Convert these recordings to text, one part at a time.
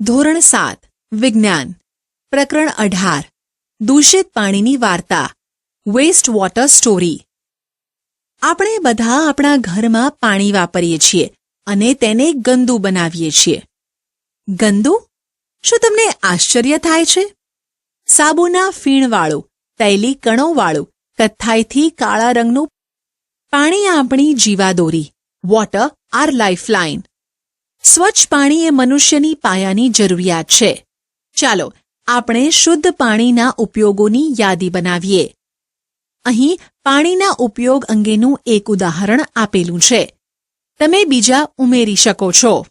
ધોરણ સાત, વિજ્ઞાન. પ્રકરણ અઢાર, દૂષિત પાણીની વાર્તા વેસ્ટ વોટર સ્ટોરી આપણે બધા આપણા ઘરમાં પાણી વાપરીએ છીએ અને તેને ગંદુ બનાવીએ છીએ. ગંદુ? શું તમને આશ્ચર્ય થાય છે? સાબુના ફીણવાળું, તૈલી કણોવાળું, કથ્થાઈથી કાળા રંગનું પાણી આપણી જીવાદોરી વોટર આર લાઇફલાઇન સ્વચ્છ પાણી એ મનુષ્યની પાયાની જરૂરિયાત છે. ચાલો, આપણે શુદ્ધ પાણીના ઉપયોગોની યાદી બનાવીએ. અહીં, પાણીના ઉપયોગ અંગેનું એક ઉદાહરણ આપેલું છે. તમે બીજા ઉમેરી શકો છો.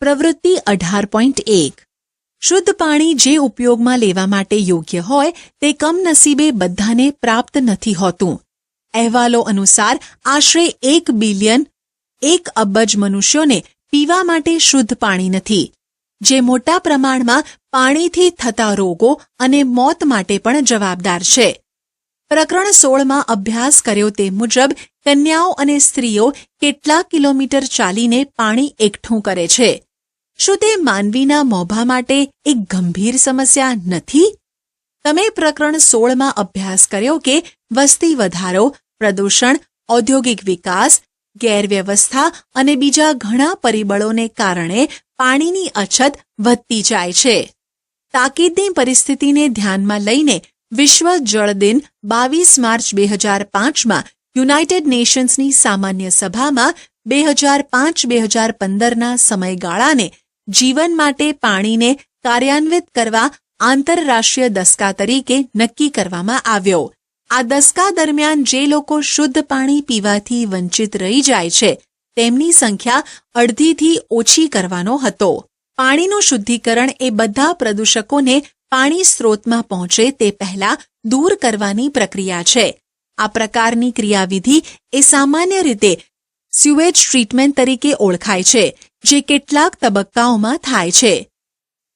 પ્રવૃત્તિ અઢાર પોઈન્ટ એક. શુદ્ધ પાણી જે ઉપયોગમાં લેવા માટે યોગ્ય હોય, તે કમનસીબે બધાને પ્રાપ્ત નથી હોતું. અહેવાલો અનુસાર, આશરે એક બિલિયન એક અબજ મનુષ્યોને પીવા માટે શુદ્ધ પાણી નથી, જે મોટા પ્રમાણમાં પાણીથી થતા રોગો અને મોત માટે પણ જવાબદાર છે. પ્રકરણ સોળમાં અભ્યાસ કર્યો તે મુજબ કન્યાઓ અને સ્ત્રીઓ કેટલા કિલોમીટર ચાલીને પાણી એકઠું કરે છે? શું તે માનવીના મોભા માટે એક ગંભીર સમસ્યા નથી? તમે પ્રકરણ સોળમાં અભ્યાસ કર્યો કે વસ્તી વધારો, પ્રદૂષણ, ઔદ્યોગિક વિકાસ ગેરવ્યવસ્થા અને બીજા ઘણા પરિબળોને કારણે પાણીની અછત વધતી જાય છે. તાકીદની પરિસ્થિતિને ધ્યાનમાં લઈને વિશ્વ જળ દિન બાવીસ માર્ચ બે હજાર પાંચમાં યુનાઇટેડ નેશન્સની સામાન્ય સભામાં બે હજાર પાંચ બે હજાર પંદરના સમયગાળાને જીવન માટે પાણીને કાર્યાન્વિત કરવા આંતરરાષ્ટ્રીય દસકા તરીકે નક્કી કરવામાં આવ્યો. આ દસકા દરમિયાન જે લોકો શુદ્ધ પાણી પીવાથી વંચિત રહી જાય છે, તેમની સંખ્યા અડધીથી ઓછી કરવાનો હતો. પાણીનું શુદ્ધિકરણ એ બધા પ્રદૂષકોને પાણી સ્ત્રોતમાં પહોંચે તે પહેલા દૂર કરવાની પ્રક્રિયા છે. આ પ્રકારની ક્રિયાવિધિ એ સામાન્ય રીતે સ્યુએજ ટ્રીટમેન્ટ તરીકે ઓળખાય છે, જે કેટલાક તબક્કાઓમાં થાય છે.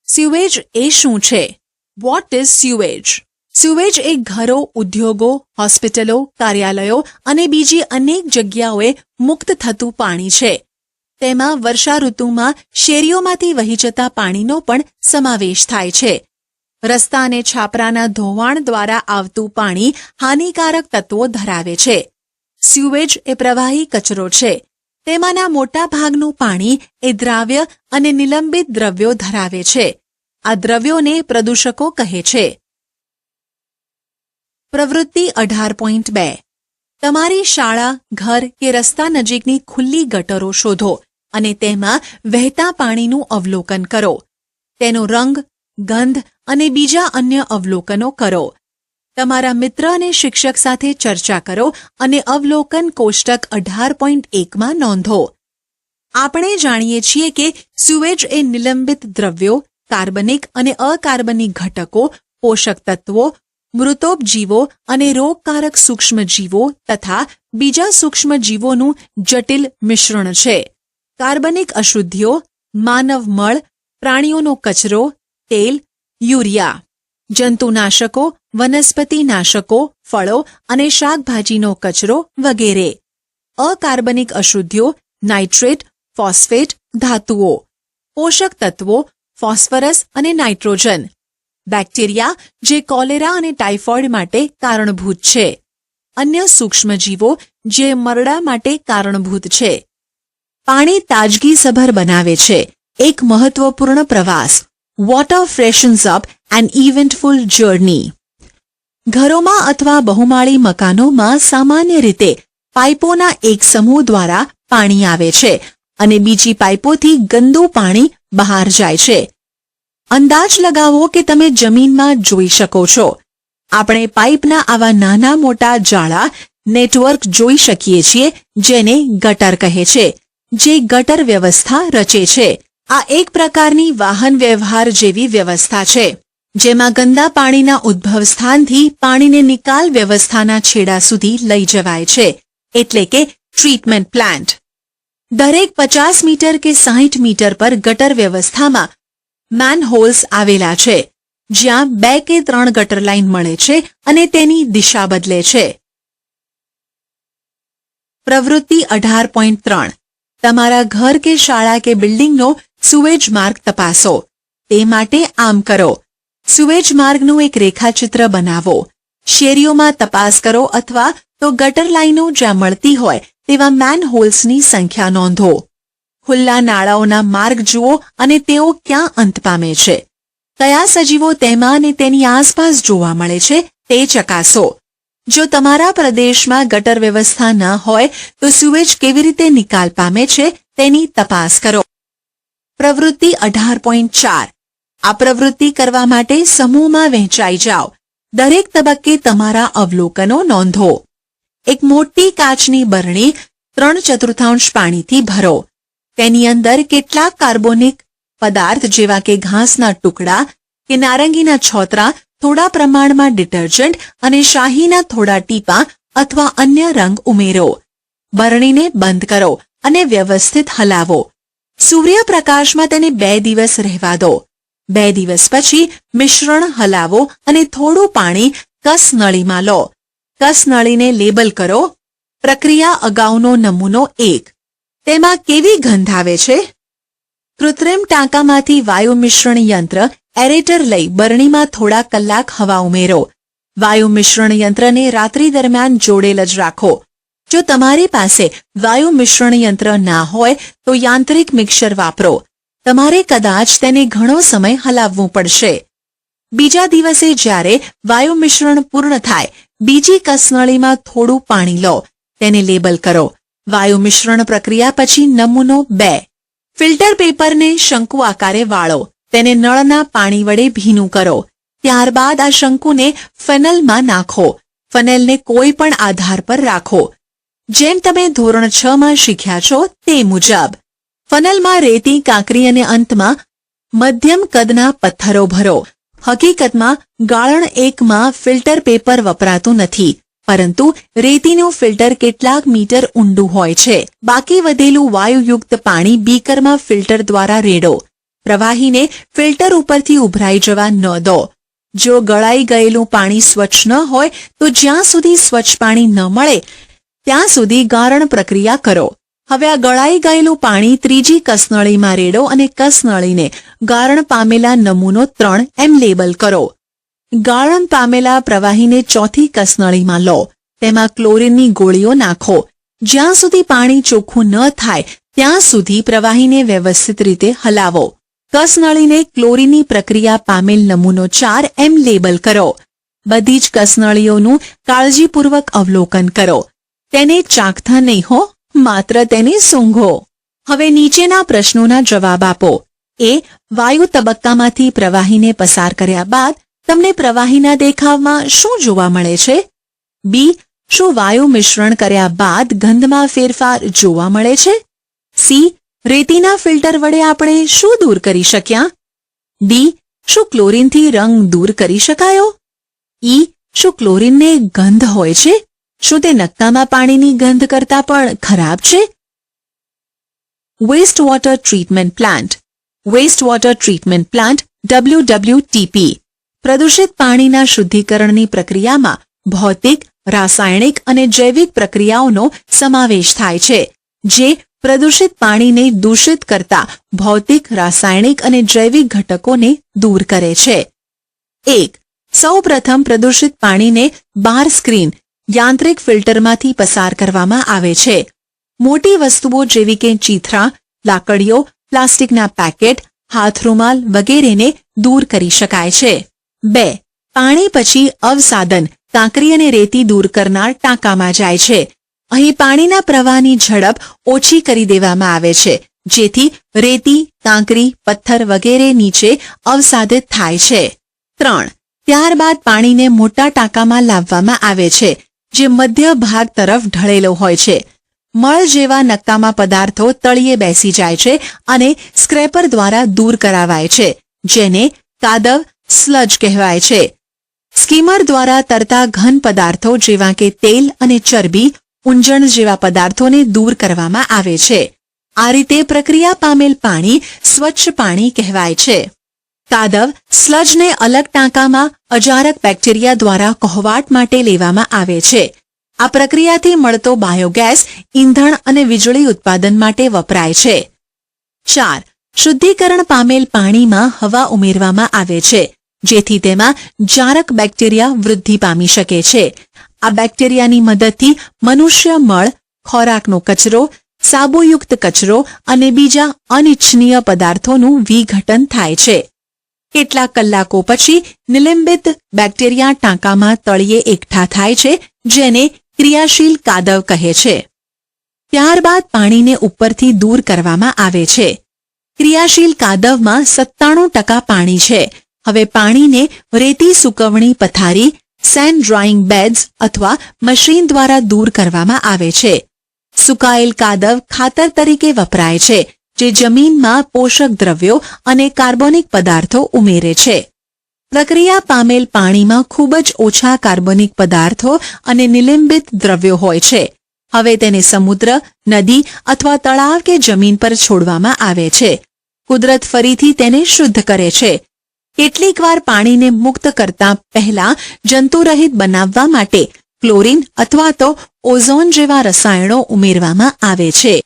સ્યુએજ એ શું છે? વોટ ઇઝ સ્યુએજ સ્યુએજ એ ઘરો, ઉદ્યોગો, હોસ્પિટલો, કાર્યાલયો અને બીજી અનેક જગ્યાઓએ મુક્ત થતું પાણી છે. તેમાં વર્ષા ઋતુમાં શેરીઓમાંથી વહી જતા પાણીનો પણ સમાવેશ થાય છે. રસ્તા અને છાપરાના ધોવાણ દ્વારા આવતું પાણી હાનિકારક તત્વો ધરાવે છે. સ્યુએજ એ પ્રવાહી કચરો છે. તેમાંના મોટા ભાગનું પાણી એ દ્રાવ્ય અને નિલંબિત દ્રવ્યો ધરાવે છે. આ દ્રવ્યોને પ્રદૂષકો કહે છે. પ્રવૃત્તિ અઢાર પોઈન્ટ બે. તમારી શાળા, ઘર કે રસ્તા નજીકની ખુલ્લી ગટરો શોધો અને તેમાં વહેતા પાણીનું અવલોકન કરો. તેનો રંગ, ગંધ અને બીજા અન્ય અવલોકનો કરો. તમારા મિત્ર અને શિક્ષક સાથે ચર્ચા કરો અને અવલોકન કોષ્ટક અઢાર પોઈન્ટ એકમાં નોંધો. આપણે જાણીએ છીએ કે સુએજ એ નિલંબિત દ્રવ્યો, કાર્બનિક અને અકાર્બનિક ઘટકો, પોષક તત્વો મૃતોપજીવો અને રોગકારક સૂક્ષ્મજીવો તથા બીજા સૂક્ષ્મજીવોનું જટિલ મિશ્રણ છે. કાર્બનિક અશુદ્ધિઓ, માનવ મળ, પ્રાણીઓનો કચરો, તેલ, યુરિયા, જંતુનાશકો, વનસ્પતિનાશકો, ફળો અને શાકભાજીનો કચરો વગેરે. અકાર્બનિક અશુદ્ધિઓ, નાઇટ્રેટ, ફોસ્ફેટ, ધાતુઓ. પોષક તત્વો, ફોસ્ફરસ અને નાઇટ્રોજન. બેક્ટેરિયા જે કોલેરા અને ટાઇફોઇડ માટે કારણભૂત છે. અન્ય સૂક્ષ્મજીવો જે મરડા માટે કારણભૂત છે. પાણી તાજગીસભર બનાવે છે. એક મહત્વપૂર્ણ પ્રવાસ. Water freshens up and eventful journey ઘરોમાં અથવા બહુમાળી મકાનોમાં સામાન્ય રીતે પાઇપોના એક સમૂહ દ્વારા પાણી આવે છે અને બીજી પાઇપોથી ગંદુ પાણી બહાર જાય છે. અંદાજ લગાવો કે તમે જમીનમાં જોઈ શકો છો. આપણે પાઇપના આવા નાના મોટા જાળા નેટવર્ક જોઈ શકીએ છીએ, જેને ગટર કહે છે, જે ગટર વ્યવસ્થા રચે છે. આ એક પ્રકારની વાહન વ્યવહાર જેવી વ્યવસ્થા છે, જેમાં ગંદા પાણીના ઉદ્ભવ સ્થાનથી પાણીને નિકાલ વ્યવસ્થાના છેડા સુધી લઈ જવાય છે, એટલે કે ટ્રીટમેન્ટ પ્લાન્ટ દરેક પચાસ મીટર કે સાહીઠ મીટર પર ગટર વ્યવસ્થામાં મેનહોલ્સ આવેલા છે, જ્યાં બે કે ત્રણ ગટર લાઇન મળે છે અને તેની દિશા બદલે છે. પ્રવૃત્તિ અઢાર પોઈન્ટ ત્રણ. તમારા ઘર કે શાળા કે બિલ્ડિંગનો સુવેજ માર્ગ તપાસો. તે માટે આમ કરો. સુવેજ માર્ગનું એક રેખાચિત્ર બનાવો. શેરીઓમાં તપાસ કરો અથવા તો ગટર લાઇનો જ્યાં મળતી હોય તેવા મેનહોલ્સની સંખ્યા નોંધો. ખુલ્લા નાળાઓના માર્ગ જુઓ અને તેઓ ક્યાં અંત પામે છે. કયા સજીવો તેમાં અને તેની આસપાસ જોવા મળે છે તે ચકાસો. જો તમારા પ્રદેશમાં ગટર વ્યવસ્થા ન હોય, તો સુએજ કેવી રીતે નિકાલ પામે છે તેની તપાસ કરો. પ્રવૃત્તિ અઢાર પોઈન્ટ ચાર. આ પ્રવૃત્તિ કરવા માટે સમૂહમાં વહેંચાઈ જાઓ. દરેક તબક્કે તમારા અવલોકનો નોંધો. એક મોટી કાચની બરણી ત્રણ ચતુર્થાંશ પાણીથી ભરો. તેની અંદર કેટલાક કાર્બોનિક પદાર્થ જેવા કે ઘાસના ટુકડા, કે નારંગીના છોતરા, થોડા પ્રમાણમાં ડિટર્જન્ટ અને શાહીના થોડા ટીપા અથવા અન્ય રંગ ઉમેરો. બરણીને બંધ કરો અને વ્યવસ્થિત હલાવો. સૂર્યપ્રકાશમાં તેને બે દિવસ રહેવા દો. બે દિવસ પછી મિશ્રણ હલાવો અને થોડું પાણી કસનળીમાં લો. કસનળીને લેબલ કરો. પ્રક્રિયા અગાઉનો નમૂનો એક. તેમાં કેવી ગંધ આવે છે? કૃત્રિમ ટાંકામાંથી વાયુ મિશ્રણ યંત્ર, એરેટર લઈ બરણીમાં થોડા કલાક હવા ઉમેરો. વાયુ મિશ્રણ યંત્રને રાત્રિ દરમિયાન જોડેલ જ રાખો. જો તમારી પાસે વાયુ મિશ્રણ યંત્ર ના હોય, તો યાંત્રિક મિક્સર વાપરો. તમારે કદાચ તેને ઘણો સમય હલાવવું પડશે. બીજા દિવસે જ્યારે વાયુ મિશ્રણ પૂર્ણ થાય, બીજી કસનળીમાં થોડું પાણી લો. તેને લેબલ કરો. વાયુ મિશ્રણ પ્રક્રિયા પછી નમૂનો બે. ફિલ્ટર પેપરને શંકુ આકારે વાળો. તેને નળના પાણી વડે ભીનું કરો. ત્યારબાદ આ શંકુને ફેનલમાં નાખો. ફનેલને કોઈ પણ આધાર પર રાખો. જેમ તમે ધોરણ છ માં શીખ્યા છો તે મુજબ. ફનલમાં રેતી, કાંકરી અને અંતમાં મધ્યમ કદના પથ્થરો ભરો. હકીકતમાં ગાળણ એકમાં ફિલ્ટર પેપર વપરાતું નથી. પરંતુ રેતીનું ફિલ્ટર કેટલાક મીટર ઊંડું હોય છે. બાકી વધેલું વાયુયુક્ત પાણી બીકરમાં ફિલ્ટર દ્વારા રેડો. પ્રવાહીને ફિલ્ટર ઉપરથી ઉભરાઈ જવા ન દો. જો ગળાઈ ગયેલું પાણી સ્વચ્છ ન હોય, તો જ્યાં સુધી સ્વચ્છ પાણી ન મળે, ત્યાં સુધી ગારણ પ્રક્રિયા કરો. હવે આ ગળાઈ ગયેલું પાણી ત્રીજી કસનળીમાં રેડો અને કસનળીને ગારણ પામેલા નમૂનો ત્રણ એમ લેબલ કરો. ગાળણ પામેલા પ્રવાહીને ચોથી કસનળીમાં લો. તેમાં ક્લોરીનની ગોળીઓ નાખો. જ્યાં સુધી પાણી ચોખ્ખું ન થાય, ત્યાં સુધી પ્રવાહીને વ્યવસ્થિત રીતે હલાવો. કસનળીને ક્લોરીનની પ્રક્રિયા પામેલ નમૂનો ચાર એમ લેબલ કરો. બધી જ કસનળીઓનું કાળજીપૂર્વક અવલોકન કરો. તેને ચાખતા નહીં હો, માત્ર તેને સૂંઘો. હવે નીચેના પ્રશ્નોના જવાબ આપો. એ, વાયુ તબક્કામાંથી પ્રવાહીને પસાર કર્યા બાદ તમને પ્રવાહીના દેખાવમાં શું જોવા મળે છે? બી શું વાયુ મિશ્રણ કર્યા બાદ ગંધમાં ફેરફાર જોવા મળે છે? સી રેતીના ફિલ્ટર વડે આપણે શું દૂર કરી શક્યા? ડી શું ક્લોરીનથી રંગ દૂર કરી શકાયો? ઈ શું ક્લોરીનને ગંધ હોય છે? શું તે નક્કામાં પાણીની ગંધ કરતા પણ ખરાબ છે? Waste water treatment plant waste water treatment plant WWTP પ્રદૂષિત પાણીના શુદ્ધિકરણની પ્રક્રિયામાં ભૌતિક, રાસાયણિક અને જૈવિક પ્રક્રિયાઓનો સમાવેશ થાય છે, જે પ્રદૂષિત પાણીને દૂષિત કરતા ભૌતિક, રાસાયણિક અને જૈવિક ઘટકોને દૂર કરે છે. એક, સૌપ્રથમ પ્રદૂષિત પાણીને બાર સ્ક્રીન, યાંત્રિક ફિલ્ટરમાંથી પસાર કરવામાં આવે છે. મોટી વસ્તુઓ જેવી કે ચીથરા, લાકડીઓ, પ્લાસ્ટિકના પેકેટ, હાથરૂમાલ વગેરેને દૂર કરી શકાય છે. બે, પાણી પછી અવસાદન, કાંકરી અને રેતી દૂર કરનાર ટાંકામાં જાય છે. અહીં પાણીના પ્રવાહની ઝડપ ઓછી કરી દેવામાં આવે છે, જેથી રેતી, કાંકરી, પથ્થર વગેરે નીચે અવસાદિત થાય છે. ત્રણ, ત્યારબાદ પાણીને મોટા ટાંકામાં લાવવામાં આવે છે, જે મધ્ય ભાગ તરફ ઢળેલો હોય છે. મળ જેવા નક્કામાં પદાર્થો તળિયે બેસી જાય છે અને સ્ક્રેપર દ્વારા દૂર કરાવાય છે, જેને કાદવ સ્લજ કહેવાય છે. સ્કીમર દ્વારા તરતા ઘન પદાર્થો જેવા કે તેલ અને ચરબી, ઊંજણ જેવા પદાર્થોને દૂર કરવામાં આવે છે. આ રીતે પ્રક્રિયા પામેલ પાણી સ્વચ્છ પાણી કહેવાય છે. કાદવ સ્લજને અલગ ટાંકામાં અજારક બેક્ટેરિયા દ્વારા કોહવાટ માટે લેવામાં આવે છે. આ પ્રક્રિયાથી મળતો બાયોગેસ ઈંધણ અને વીજળી ઉત્પાદન માટે વપરાય છે. ચાર, શુદ્ધિકરણ પામેલ પાણીમાં હવા ઉમેરવામાં આવે છે. જેથી તેમાં જારક બેક્ટેરિયા વૃદ્ધિ પામી શકે છે. આ બેક્ટેરિયાની મદદથી મનુષ્ય મળ, ખોરાકનો કચરો, સાબુયુક્ત કચરો અને બીજા અનિચ્છનીય પદાર્થોનું વિઘટન થાય છે. કેટલાક કલાકો પછી નિલંબિત બેક્ટેરિયા ટાંકામાં તળિયે એકઠા થાય છે, જેને ક્રિયાશીલ કાદવ કહે છે. ત્યારબાદ પાણીને ઉપરથી દૂર કરવામાં આવે છે. ક્રિયાશીલ કાદવમાં સત્તાણું ટકા પાણી છે. હવે પાણીને રેતી સુકવણી પથારી સેન્ડ ડ્રાઇંગ બેડ્સ અથવા મશીન દ્વારા દૂર કરવામાં આવે છે. સુકાયેલ કાદવ ખાતર તરીકે વપરાય છે, જે જમીનમાં પોષક દ્રવ્યો અને કાર્બોનિક પદાર્થો ઉમેરે છે. પ્રક્રિયા પામેલ પાણીમાં ખૂબ જ ઓછા કાર્બોનિક પદાર્થો અને નિલંબિત દ્રવ્યો હોય છે. હવે તેને સમુદ્ર, નદી અથવા તળાવ કે જમીન પર છોડવામાં આવે છે. કુદરત ફરીથી તેને શુદ્ધ કરે છે. કેટલીકવાર પાણીને મુક્ત કરતા પહેલા જંતુરહિત બનાવવા માટે ક્લોરીન અથવા તો ઓઝોન જેવા રસાયણો ઉમેરવામાં આવે છે.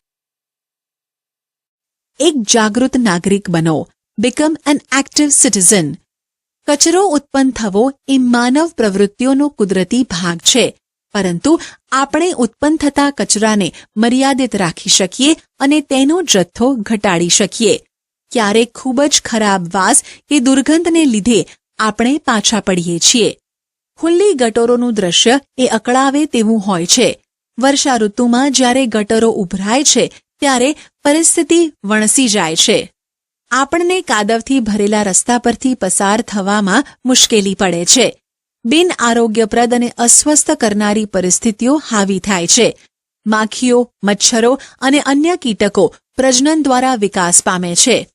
એક જાગૃત નાગરિક બનો. બિકમ એન એક્ટિવ સિટીઝન કચરો ઉત્પન્ન થવો એ માનવ પ્રવૃત્તિઓનો કુદરતી ભાગ છે. પરંતુ આપણે ઉત્પન્ન થતા કચરાને મર્યાદિત રાખી શકીએ અને તેનો જથ્થો ઘટાડી શકીએ. ક્યારેક ખૂબ જ ખરાબ વાસ કે દુર્ગંધને લીધે આપણે પાછા પડીએ છીએ. ખુલ્લી ગટરોનું દ્રશ્ય એ અકળાવે તેવું હોય છે. વર્ષા ઋતુમાં જ્યારે ગટરો ઉભરાય છે, ત્યારે પરિસ્થિતિ વણસી જાય છે. આપણને કાદવથી ભરેલા રસ્તા પરથી પસાર થવામાં મુશ્કેલી પડે છે. બિન આરોગ્યપ્રદ અને અસ્વસ્થ કરનારી પરિસ્થિતિઓ હાવી થાય છે. માખીઓ, મચ્છરો અને અન્ય કીટકો પ્રજનન દ્વારા વિકાસ પામે છે.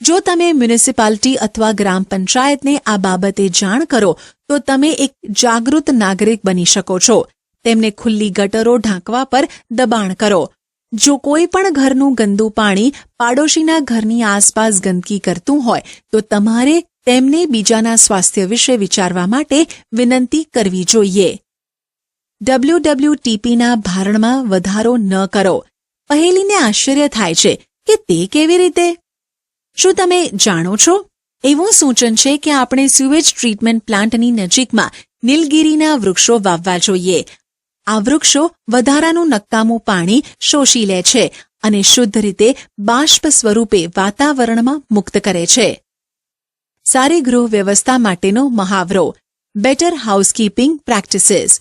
જો તમે મ્યુનિસિપાલિટી અથવા ગ્રામ પંચાયતને આ બાબતે જાણ કરો, તો તમે એક જાગૃત નાગરિક બની શકો છો. તેમને ખુલ્લી ગટરો ઢાંકવા પર દબાણ કરો. જો કોઈ પણ ઘરનું ગંદુ પાણી પાડોશીના ઘરની આસપાસ ગંદકી કરતું હોય, તો તમારે તેમને બીજાના સ્વાસ્થ્ય વિશે વિચારવા માટે વિનંતી કરવી જોઈએ. ડબલ્યુડબલ્યુટીપીના ભારણમાં વધારો ન કરો. પહેલીને આશ્ચર્ય થાય છે કે તે કેવી રીતે શું તમે જાણો છો? એવું સૂચન છે કે આપણે સ્યુએજ ટ્રીટમેન્ટ પ્લાન્ટની નજીકમાં નીલગીરીના વૃક્ષો વાવવા જોઈએ. આ વૃક્ષો વધારાનું નક્કામું પાણી શોષી લે છે અને શુદ્ધ રીતે બાષ્પ સ્વરૂપે વાતાવરણમાં મુક્ત કરે છે. સારી ગૃહ વ્યવસ્થા માટેનો મહાવરો. બેટર હાઉસકીપિંગ પ્રેક્ટિસીસ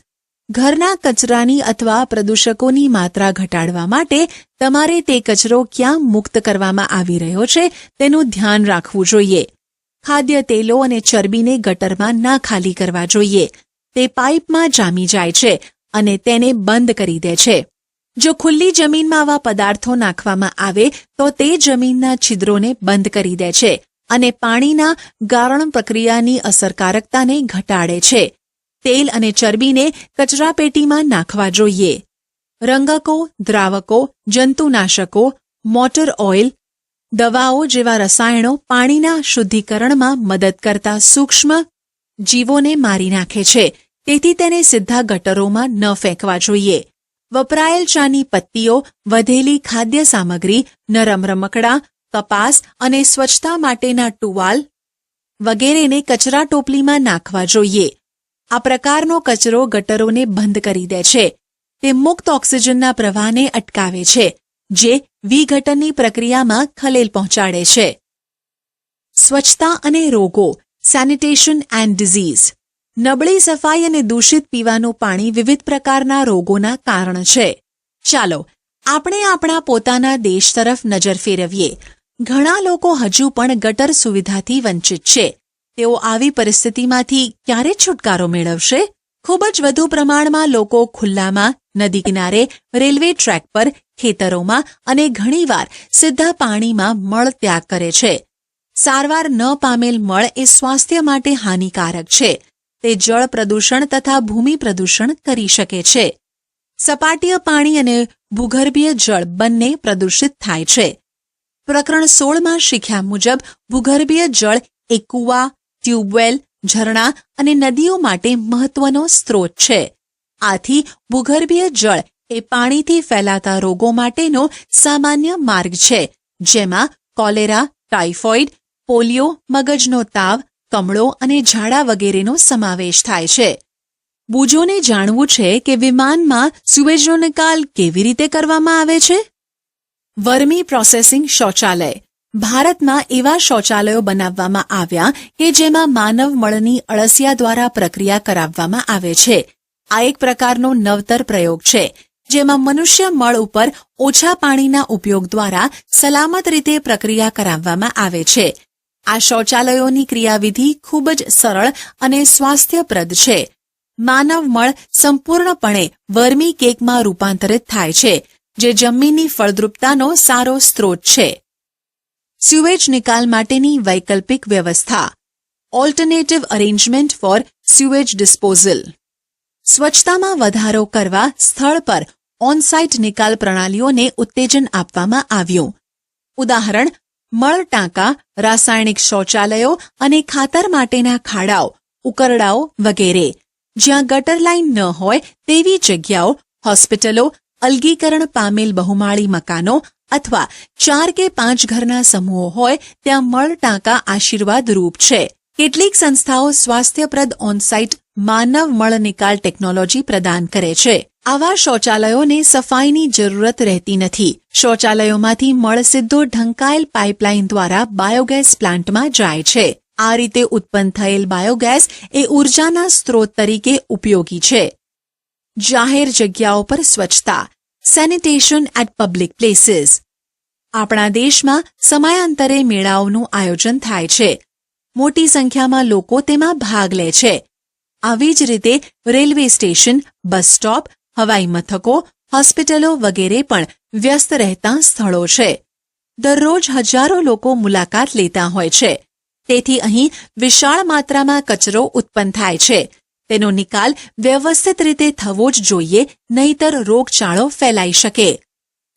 ઘરના કચરાની અથવા પ્રદૂષકોની માત્રા ઘટાડવા માટે તમારે તે કચરો ક્યાં મુક્ત કરવામાં આવી રહ્યો છે તેનું ધ્યાન રાખવું જોઈએ. ખાદ્ય તેલો અને ચરબીને ગટરમાં ના ખાલી કરવા જોઈએ. તે પાઇપમાં જામી જાય છે અને તેને બંધ કરી દે છે. જો ખુલ્લી જમીનમાં આવા પદાર્થો નાખવામાં આવે, તો તે જમીનના છિદ્રોને બંધ કરી દે છે અને પાણીના ગારણ પ્રક્રિયાની અસરકારકતાને ઘટાડે છે. તેલ અને ચરબીને કચરાપેટીમાં નાખવા જોઈએ. રંગકો, દ્રાવકો, જંતુનાશકો, મોટર ઓઇલ, દવાઓ જેવા રસાયણો પાણીના શુદ્ધિકરણમાં મદદ કરતા સૂક્ષ્મ જીવોને મારી નાખે છે. તેથી તેને સીધા ગટરોમાં ન ફેંકવા જોઈએ. વપરાયેલ ચાની પત્તીઓ, વધેલી ખાદ્ય સામગ્રી, નરમ રમકડા, કપાસ અને સ્વચ્છતા માટેના ટુવાલ વગેરેને કચરા ટોપલીમાં નાખવા જોઈએ. આ પ્રકારનો કચરો ગટરોને બંધ કરી દે છે. તે મુક્ત ઓક્સિજનના પ્રવાહને અટકાવે છે, જે વિઘટનની પ્રક્રિયામાં ખલેલ પહોંચાડે છે. સ્વચ્છતા અને રોગો સેનિટેશન એન્ડ ડિઝીઝ નબળી સફાઈ અને દૂષિત પીવાનું પાણી વિવિધ પ્રકારના રોગોના કારણ છે. ચાલો, આપણે આપણા પોતાના દેશ તરફ નજર ફેરવીએ. ઘણા લોકો હજુ પણ ગટર સુવિધાથી વંચિત છે. તેઓ આવી પરિસ્થિતિમાંથી ક્યારે છુટકારો મેળવશે? ખૂબ જ વધુ પ્રમાણમાં લોકો ખુલ્લામાં, નદી કિનારે, રેલવે ટ્રેક પર, ખેતરોમાં અને ઘણીવાર સીધા પાણીમાં મળ ત્યાગ કરે છે. સારવાર ન પામેલ મળ એ સ્વાસ્થ્ય માટે હાનિકારક છે. તે જળ પ્રદૂષણ તથા ભૂમિ પ્રદૂષણ કરી શકે છે. સપાટીય પાણી અને ભૂગર્ભીય જળ બંને પ્રદૂષિત થાય છે. પ્રકરણ સોળમાં શીખ્યા મુજબ ભૂગર્ભીય જળ એ કૂવા ટ્યુબવેલ, ઝરણા અને નદીઓ માટે મહત્વનો સ્ત્રોત છે. આથી ભૂગર્ભીય જળ એ પાણીથી ફેલાતા રોગો માટેનો સામાન્ય માર્ગ છે, જેમાં કોલેરા, ટાઇફોઇડ, પોલિયો, મગજનો તાવ, કમળો અને ઝાડા વગેરેનો સમાવેશ થાય છે. બુજોને જાણવું છે કે વિમાનમાં સુએજનો નિકાલ કેવી રીતે કરવામાં આવે છે? વર્મી પ્રોસેસિંગ શૌચાલય ભારતમાં એવા શૌચાલયો બનાવવામાં આવ્યા કે જેમાં માનવ મળની અળસિયા દ્વારા પ્રક્રિયા કરાવવામાં આવે છે. આ એક પ્રકારનો નવતર પ્રયોગ છે, જેમાં મનુષ્ય મળ ઉપર ઓછા પાણીના ઉપયોગ દ્વારા સલામત રીતે પ્રક્રિયા કરાવવામાં આવે છે. આ શૌચાલયોની ક્રિયાવિધિ ખૂબ જ સરળ અને સ્વાસ્થ્યપ્રદ છે. માનવ મળ સંપૂર્ણપણે વર્મી કેકમાં રૂપાંતરિત થાય છે, જે જમીનની ફળદ્રુપતાનો સારો સ્ત્રોત છે. સ્યુએજ નિકાલ માટેની વૈકલ્પિક વ્યવસ્થા. Alternative arrangement for sewage disposal સ્વચ્છતામાં વધારો કરવા સ્થળ પર ઓનસાઇટ નિકાલ પ્રણાલીઓને ઉત્તેજન આપવામાં આવ્યું. ઉદાહરણ, મળ ટાંકા, રાસાયણિક શૌચાલયો અને ખાતર માટેના ખાડાઓ, ઉકરડાઓ વગેરે. જ્યાં ગટર લાઇન ન હોય તેવી જગ્યાઓ, હોસ્પિટલો, અલગીકરણ પામેલ બહુમાળી મકાનો અથવા ચાર કે પાંચ ઘરના સમૂહો હોય, ત્યાં મળ ટાંકા આશીર્વાદરૂપ છે. કેટલીક સંસ્થાઓ સ્વાસ્થ્યપ્રદ ઓનસાઇટ માનવ મળ નિકાલ ટેકનોલોજી પ્રદાન કરે છે. આવા શૌચાલયોને સફાઈની જરૂરત રહેતી નથી. શૌચાલયોમાંથી મળ સીધો ઢંકાયેલ પાઇપલાઇન દ્વારા બાયોગેસ પ્લાન્ટમાં જાય છે. આ રીતે ઉત્પન્ન થયેલ બાયોગેસ એ ઉર્જાના સ્ત્રોત તરીકે ઉપયોગી છે. જાહેર જગ્યાઓ પર સ્વચ્છતા. સેનિટેશન એટ પબ્લિક પ્લેસીસ આપણા દેશમાં સમયાંતરે મેળાઓનું આયોજન થાય છે. મોટી સંખ્યામાં લોકો તેમાં ભાગ લે છે. આવી જ રીતે રેલવે સ્ટેશન, બસ સ્ટોપ, હવાઈ મથકો, હોસ્પિટલો વગેરે પણ વ્યસ્ત રહેતા સ્થળો છે. દરરોજ હજારો લોકો મુલાકાત લેતા હોય છે. તેથી અહીં વિશાળ માત્રામાં કચરો ઉત્પન્ન થાય છે. તેનો નિકાલ વ્યવસ્થિત રીતે થવો જ જોઈએ, નહીતર રોગચાળો ફેલાઈ શકે.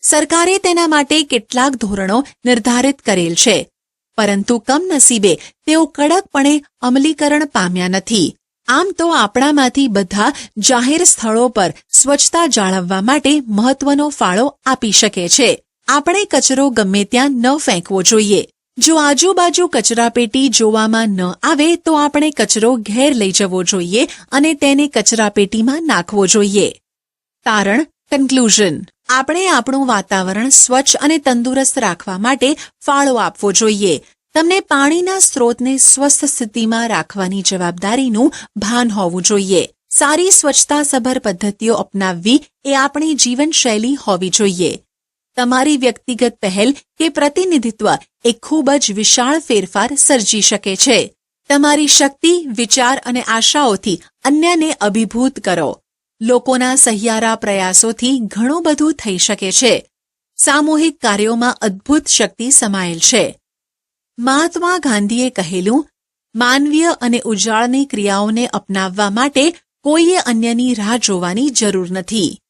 સરકારે તેના માટે કેટલાક ધોરણો નિર્ધારિત કરેલ છે. પરંતુ કમનસીબે તેઓ કડકપણે અમલીકરણ પામ્યા નથી. આમ તો આપણામાંથી બધા જાહેર સ્થળો પર સ્વચ્છતા જાળવવા માટે મહત્વનો ફાળો આપી શકે છે. આપણે કચરો ગમે ત્યાં ન ફેંકવો જોઈએ. જો આજુબાજુ કચરાપેટી જોવામાં ન આવે તો આપણે કચરો ઘેર લઈ જવો જોઈએ અને તેને કચરાપેટીમાં નાખવો જોઈએ. તારણ કન્ક્લુઝન આપણે આપણું વાતાવરણ સ્વચ્છ અને તંદુરસ્ત રાખવા માટે ફાળો આપવો જોઈએ. તમને પાણીના સ્ત્રોતને સ્વસ્થ સ્થિતિમાં રાખવાની જવાબદારીનું ભાન હોવું જોઈએ. સારી સ્વચ્છતાસભર પદ્ધતિઓ અપનાવવી એ આપણી જીવનશૈલી હોવી જોઈએ. તમારી વ્યક્તિગત પહેલ કે પ્રતિનિધિત્વ એ ખૂબ જ વિશાળ ફેરફાર સર્જી શકે છે. તમારી શક્તિ, વિચાર અને આશાઓથી અન્યને અભિભૂત કરો. લોકોના સહિયારા પ્રયાસોથી ઘણું બધું થઈ શકે છે. સામૂહિક કાર્યોમાં અદ્ભુત શક્તિ સમાયેલ છે. મહાત્મા ગાંધીએ કહેલું, માનવીય અને ઉજાળની ક્રિયાઓને અપનાવવા માટે કોઈએ અન્યની રાહ જોવાની જરૂર નથી.